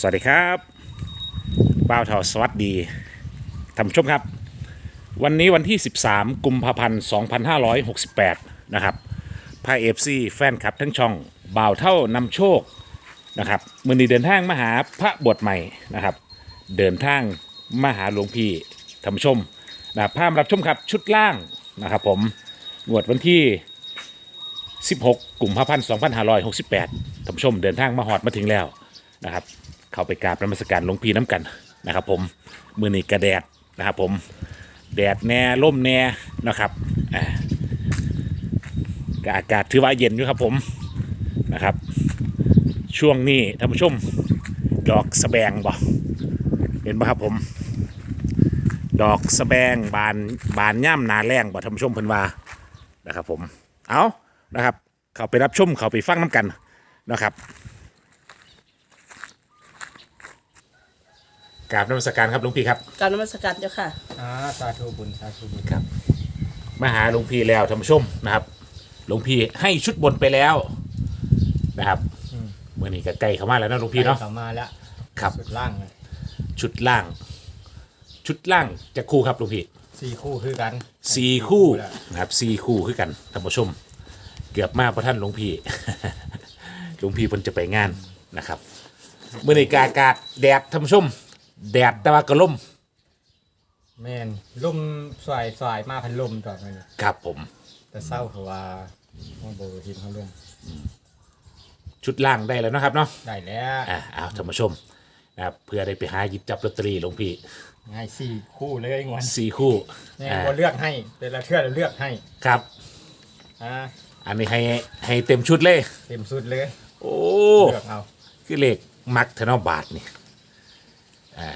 สวัสดีครับบ่าวเทาสวัสดีท่านผู้ชมครับ วันนี้วันที่ 13 กุมภาพันธ์ 2568 นะครับพายเอฟซีแฟนคลับทั้งช่องบ่าวเท่านำโชคนะครับมือนี้เดินทางมาหาพระบวชใหม่นะครับ เดินทางมาหาหลวงพี่ท่านผู้ชมนะพามารับชมครับชุดล่างนะครับผมงวดวันที่ 16 กุมภาพันธ์ 2568ท่านผู้ชมเดินทางมาหอดมาถึงแล้วนะครับ เข้าไปกราบนมัสการหลวงพี่น้ำกันนะครับ ผมมือนี้กระแดดนะครับ ผมแดดแน่ล่มแน่นะครับอ่าก็อากาศถือว่าเย็นอยู่ครับผมนะครับ ช่วงนี้ท่านผู้ชมดอกสะแบงบ่เห็นไหมครับผม ดอกสะแบงบานบานย่ำนาแรงบ่ท่านผู้ชมเพิ่นว่านะครับ ผมเอานะครับ เข้าไปรับชมเข้าไปฟังน้ำกันนะครับ กราบนมัสการครับหลวงพี่ครับ การนมัสการเจ้าค่ะ อ่าสาธุบุญสาธุบุญครับ มาหาหลวงพี่แล้วท่านผู้ชมนะครับหลวงพี่ให้ชุดบนไปแล้วนะครับเมื่อนี้ก็ใกล้เข้ามาแล้วนะหลวงพี่เนาะ กลับมาแล้วครับ สุดล่างเลยชุดล่าง ชุดล่างจะคู่ครับหลวงพี่สี่คู่คือกันสี่คู่แล้วนะครับสี่คู่คือกันท่านผู้ชม เกือบมากพระท่านหลวงพี่ หลวงพี่เพิ่นจะไปงานนะครับเมื่อนี้กอากาศแดดท่านผู้ชม แดดแต่ว่าก็ล่มแม่นลมสายสายมาพันลมตอนนี้ครับผม แต่เศร้าเพราะว่าว่าโบเห็นเขาเรื่องชุดล่างได้แล้วนะครับเนาะได้แล้วอ่าเอาท่านผู้ชมนะครับเพื่อได้ไปหาหยิบจับลอตเตอรี่หลวงพี่ง่ายสี่คู่เลยงวนสี่คู่แม่อ่าก็เลือกให้แต่ละเทื่อเราเลือกให้ครับ อ่าอันนี้ให้ให้เต็มชุดเลย เต็มสุดเลยโอ้เลือกเอาคือเลขมักเทนอบาทนี่ อ่า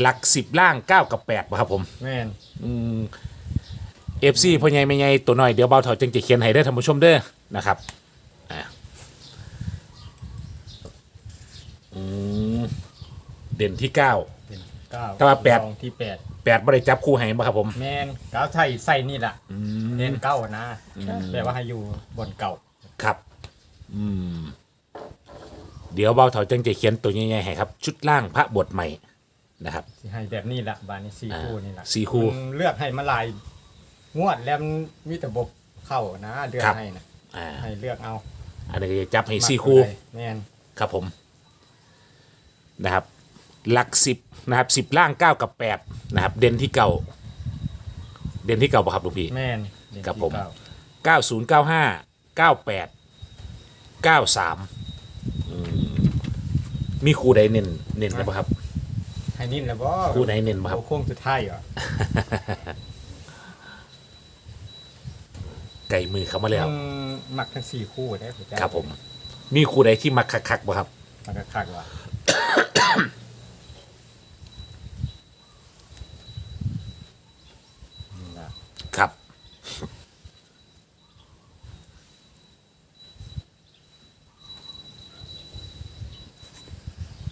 หลักสิบล่างเก้ากับแปดป่ะครับผมแม่นเอฟซีพ่อใหญ่ไม่ใหญ่ตัวน้อยเดี๋ยวเบาเถาจึงจะเขียนให้ได้อท่านผู้ชมเด้อนะครับอ่าอืมเด่นที่เก้า เป็นเก้าแต่ว่าแปด รองที่แปดแปดบริจับคู่ให้ป่ะครับผม แม่นเก้าใส่ใส่นี่แหละเน้นเก้านะแปลว่าให้อยู่บนเก่าครับ อืม เดี๋ยวเบาเถาจึงจะเขียนตัวใหญ่ๆให้ครับ ชุดล่างพระบทใหม่ นะครับ สิให้แบบนี้แหละบานนี้สี่อ่าคู่นี่แหละสี่คู่ มันเลือกให้มาหลาย งวดแล้วมันมีแต่บบเข้านะเลือกครับให้นะอ่าให้เลือกเอาอันนี้ก็จะจับให้มักสี่คู่ตัวใดแม่นครับผมนะครับ หลักสิบนะครับสิบล่างเก้ากับแปดนะครับ เด่นที่เก่า เด่นที่เก่าป่ะครับหลวงพี่ แม่นเด่นครับที่ผมเก้าเก้าศูนย์เก้าห้าเก้าแปดเก้าสามมีครูใดเน้นเน้นไหมครับ ให้นิ่มแล้วบ่คู่ไหนเน้นบ่ครับ โอ้โค้งสุดท้ายเหรอไก่มือเขามาแล้ว อืมมักทั้งสี่คู่ได้ผมจะครับผม มีครูใดที่มักคักๆบ่ครับ มันก็คักว่ะนี่ล่ะครับ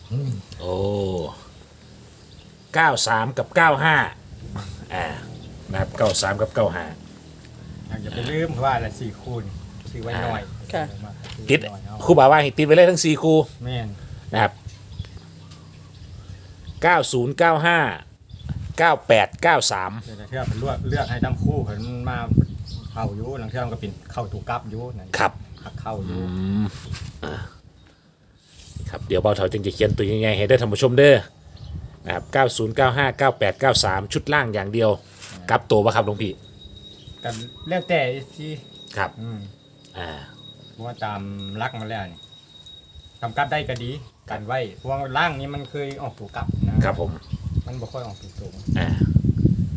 โอ้ เก้าสามกับเก้าห้าอ่านะครับเก้าสามกับเก้าห้า อยากจะไปลืมเพราะว่าอะไรสี่คู่นี่ซื้อไว้หน่อยค่ะซื้อติดไว้หน่อยเอาครูบาว่าให้ติดไว้เลยทั้งสี่ครูแม่นนะครับเก้าศูนย์เก้าห้าเก้าแปดเก้าสามเดี๋ยวจะเทื่อเป็นเลือกเลือกให้ทั้งคู่เพิ่นมาเข้าอยู่หลังเทื่อมันก็เป็นเข้าถูกกลับอยู่นั่นครับ หักเข้าอยู่ครับ เดี๋ยวเบาเถาจึงจะเขียนตัวยังไงให้ได้ท่านผู้ชมเด้อ นะครับ90 95 98 93 ชุดล่างอย่างเดียวกลับตัวปะครับหลวงพี่กันแล้วแต่ที่ครับอืมอ่าเพราะว่าตามรักมาแล้วนี่กำกับได้ก็ดีกันไว้เพราะว่าร่างนี้มันเคยออกถูกกลับนะครับผมมันบ่ค่อยออกถูกตรงอ่า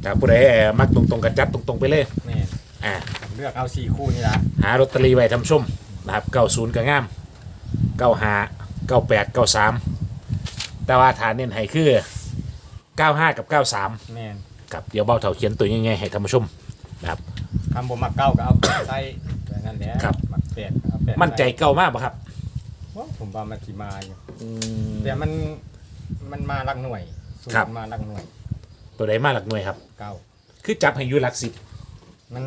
ถ้าผู้ใดเอ่อมักตรงๆกันจัดตรงๆไปเลยแม่นอ่าผมเลือกเอาสี่คู่นี่ละหาลอตเตอรี่ไว้ทำชมนะครับ 90ก็งาม 95 98 93 แต่ว่าฐานเน้นให้คือ 95 กับ 93แม่นครับเดี๋ยวเบาเถาเขียนตัวยังไงให้ท่านผู้ชมนะครับ คำบ่มักเก้าก็เอาแปดใส่แบบนั้นแหละครับ มักแปดก็เอาแปดมั่นใจเก่ามากปะครับว่าผมว่ามันสิมาอยู่อืม แต่มันมันมาลักหน่วยสูตครับ รมาลักหน่วยตัวใดมาหลักหน่วยครับ เก้าคือจับให้อยูหลักสิบ มัน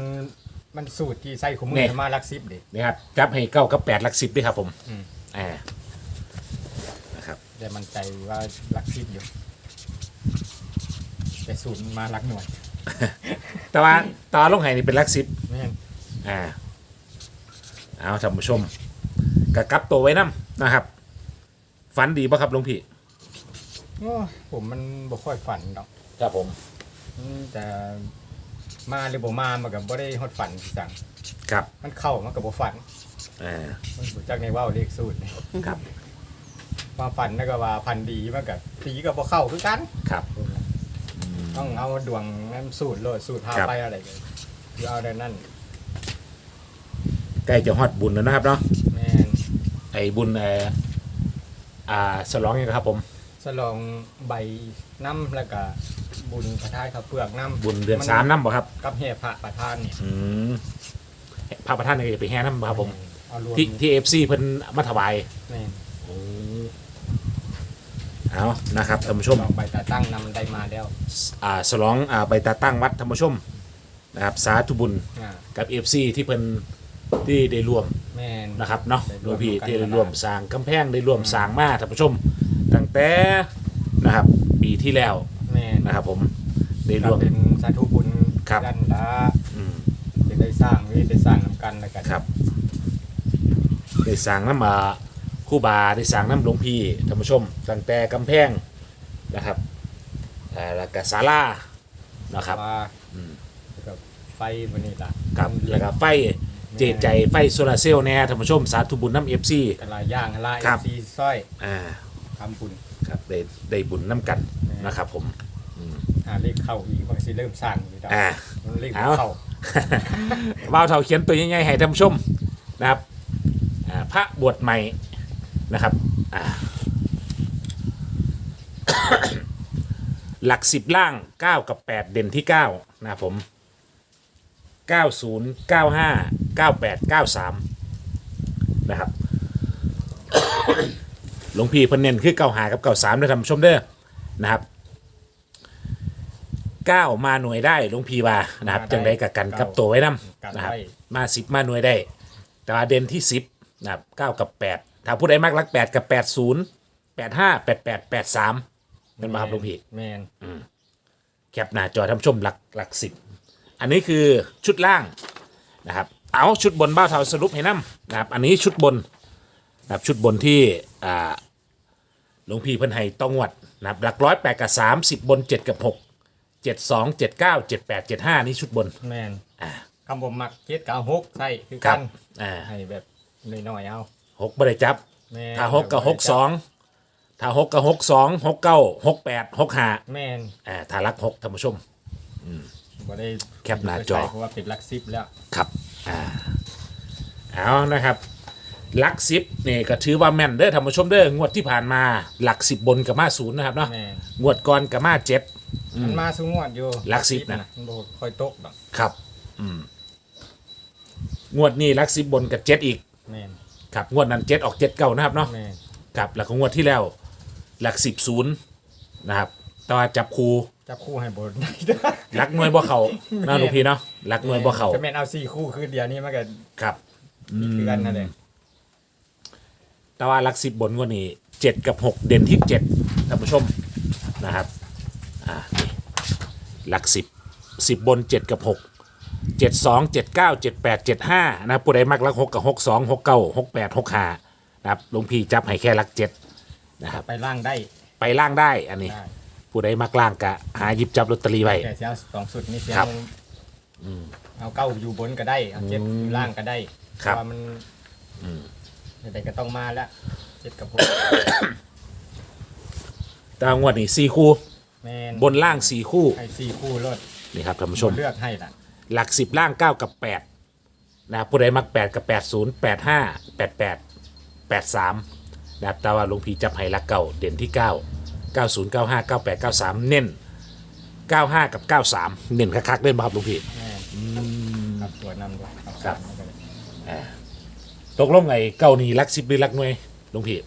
มันสูตรที่ใส่ขมืแน่ อมาลักสิบเด็ นะครับจับให้เก้ากับแปดหลักสิบด้วยครับผมอืม อ่านะครับ แต่แต่มันใจว่ารักสิบอยู่ แต่ศูนย์มารักหน่วยแต่ว่าตาลงไห้นี่เป็นหลักสิบแม่นอ่าเอาท่านผู้ชมกะกลับตัวไว้นํนะครับ ฝันดีป่ะครับหลวงพี่โอ้ยผมมันบ่ค่อยฝันดอกครับผมอืมแต่มาหรือบ่มามันก็บ่ได้ฮอดฝันสิสั่งครับมันเข้ามันก็บ่ฝัน อ่ามันบ่จักในเว้าเลขสูตรนี่ครับว่าฝันแล้วก็ว่าพันดีมันก็ตีก็บ่เข้าคือกัน ครับ ต้องเอาดวงน้ำสูตรโลดสูตรพาครับไปอะไรกันคือเอาได้นั่นใกล้จะฮอดบุญแล้วนะครับเนาะแม่นไอ้บุญเอ่ออ่าฉลองยังไงครับผม สลองใบน้ำแล้วก็บุญพระธาตุข้าวเปลือกน้ำบุญเดือนสามน้ำบ่ครับกับเฮพระประธานเนี่ยอืมพระประธานเนี่ยไปแห่น้ำบ่ครับผม เอารวมที่ที่เอฟซีเพิ่นมาถวาย แม่น เอานะครับท่านผู้ชมลองใบตาตั้งนำได้มาแล้วอ่าฉลองอ่าไปตาตั้งวัดท่านผู้ชมนะครับสาธุบุญอ่ากับเอฟซีที่เพิ่นที่ได้ร่วม แม่น นะครับเนาะได้หลร่ววงมพี่กันที่ได้นะร่วมสร้างกำแพงได้ร่วมสร้างมาท่านผู้ชมตั้งแต่นะครับปีที่แล้วแม่นนะครับ ผมได้ก็ร่วม เป็นสาธุบุญครับกันละอืมจะได้สร้างเวทได้สร้างนำกันแล้วกันครับได้สร้างน้ำมา ครู่บาได้สร้างน้ำหลวงพี่ท่านผู้ชมตั้งแต่กำแพงนะครับอ่าแล้วก็ศาลานะครับว่าอืมกับไฟวันนี้ล่ะครับแล้วก็ไฟเจดใจไฟโซลาร์เซลล์แน่ท่านผู้ชมสาธุบุญน้ำเอฟซี กะลาย่างกะลาครับ ซีสร้อยอ่าทำบุญครับได้ได้บุญน้ำกันนะครับผมหาเลขเข้าอีกบางทีเริ่มสร้างอยู่ดอกอ่ามันเลขบ่เอาเข้าว่าวเท่าเขียนตัวใหญ่ๆให้ท่านผู้ชมนะครับอ่าพระบวชใหม่ นะครับอ่าหลักสิบล่าง 9 กับ 8 เด่นที่ 9 นะครับผม 90 95 98 93 นะครับหลวงพี่เพิ่นเน้นคือเก้าหากับเก้าสามด้วยท่านผู้ชมเด้อนะครับเก้ามาหน่วยได้หลวงพี่ว่านะครับจังได้กับกันกับตัวไว้นํกันนะครับไว้มาสิบมาหน่วยได้ แต่ว่าเด่นที่สิบนะครับเก้ากับแปด ถ้าผู้ใดมากรักแปดกับแปดศูนย์แปดห้าแปดแปดแปดสามเป็นมาครับหลวงพี่แมนแคปหน้าจอท่านผู้ชมหลักหลักสิบอันนี้คือชุดล่างนะครับ เอาชุดบนบ้าเทาสรุปให้น้ำนะครับ อันนี้ชุดบนนะครับชุดบนที่อ่าหลวงพี่เพิ่นให้ต้องงวดนะครับหลักร้อยแปดกับสามสิบบนเจ็ดกับหกเจ็ดสองเจ็ดเก้าเจ็ดแปดเจ็ดห้านี่ชุดบนแมนอ่าคำผมมักเจ็ดกับหกใช่คือครักับนอ่าให้แบบน้อยๆเอา หกบริจับ แมนถ้าหกกับหกสองถ้าหกกับหกสองหกเก้าหกแปดหกห้าแมนอ่าถ้ารักหกท่านผู้ชม บ่ได้แคปหน้าจอ เพราะว่าเป็นหลักสิบแล้ว ครับ อ่า เอานะครับ หลักสิบนี่ก็ถือว่าแม่นเด้อท่านผู้ชมเด้องวดที่ผ่านมาหลักสิบบนกับมาศูนย์นะครับเนาะ แมนงวดก่อนกับมาเจ็ด มันมาสูงงวดอยู่หลักสิบนะ มันบ่ค่อยตกดอกครับ อืม งวดนี้หลักสิบบนกับเจ็ดอีก แมน ครับงวดนั้นเจ็ดออกเจ็ดเก้านะครับเนาะแมนครับแล้วก็งวดที่แล้ว หลักสิบศูนย์นะครับแต่ว่าจับคูจับคู่ให้บ่ได้เด้อหลักหน่วยบ่เขาเนาะหลวงพี่เนาะหลักหน่วยบ่เขาจะแม่นเอาสี่คู่คือเดียวนี้มันก็ครับคือกันนั่นแหละแต่ว่าหลักสิบบนกว่านี้เจ็ดกับหกเด่นที่เจ็ดท่านผู้ชมนะครับอ่านี่หลักสิบสิบบนเจ็ดกับหกเจ็ดสองเจ็ดเก้าเจ็ดแปดเจ็ดห้านะครับผู้ใดมักหลักหกกับหกสองหกเก้าหกแปดหกห้านะครับหลวงพี่จับให้แค่หลักเจ็ดนะครับ ไปล่างได้ไปล่างได้อันนี้ ได้ผู้ใดมักล่างกะหาหยิบจับลอตเตอรี่ไว้ แต่เสียสองสุดนี่เสียครับเอาเก้าอยู่บนก็ได้เอาเจ็ดอยู่ล่างก็ได้ครับ เพาะว่ามันใดๆก็ต้องมาแล้วเจ็ดกับหกแตว่างวดนี้สี่คู่ แมนบนล่างสี่คู่ให้สี่คู่รถนี่ครับท่านผู้ชม เลือกให้ล่ะ หลักสิบล่างเก้ากับแปดนะครับผู้ใดมักแปดกับแปดศูนย์แปดห้าแปดแปดแปดสามนะครับแต่ว่าหลวงพี่จับให้หลักเก่าเด่นที่เก้าเก้าศูนย์เก้าห้าเก้าแปดเก้าสามเน้นเก้าห้ากับเก้าสามเน้นคักๆเล่นมาครับหลวงพี่แม่นครับตัวนำด้วยครับ ตกลงไงเก้านี่หลักสิบหรือหลักหน่วยหลวงพี่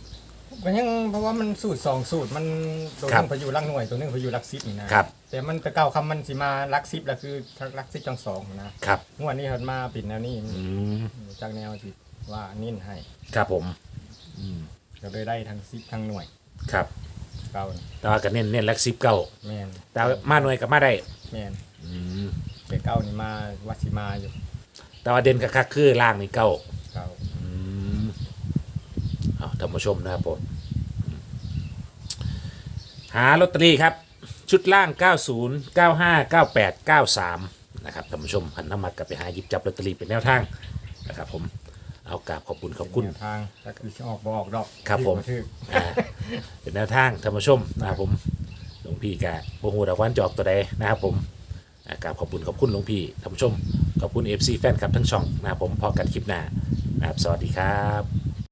ก็ยังเพราะว่ามันสูตรสองสูตรมันตัวหครันึบ งพายุรักหน่วยตัวหนึงพายุรักซิปนี่นะครับ แต่มันแต่เก่าคำมันสิมารักซิปแล้วคือรักซิปจังสองนะครับงวดนี้เขามาปิดแนวนี้อืมจากแนวที่ว่านิ่นให้ครับผมก็เลยได้ทั้งซิปทั้งหน่วยอครับเก้านี่แต่ว่าก็เน้นเน้นหลักสิบเก้าแม่นแต่ว่ามาหน่วยกับมาได้แม่นแต่เก้านี่มาวัดสิมาอยู่แต่ว่าเด่นคักๆคือล่างนี่เก้าเก้าเอาท่านผู้ชมนะครับผมหาลอตเตอรี่ครับ ชุดล่าง 90 95 98 93 นะครับท่านผู้ชมหันน้ำมัดกลับไปหาหยิบจับลอตเตอรี่เป็นแนวทางนะครับผมเอากราบขอบคุณขอบคุณแนวทางก็คือสิออกบ่ออกดอกครับผมถืออ่าเป็นแนวทางท่านผู้ชมนะครับผมหลวงพี่กะโอ้โหดอกวันจอกตัวใดนะครับผมอ่ากราบขอบคุณขอบคุณหลวงพี่ท่านผู้ชมขอบคุณ FC แฟนคลับทั้งช่องนะครับผมพอกันคลิปหน้านะครับสวัสดีครับ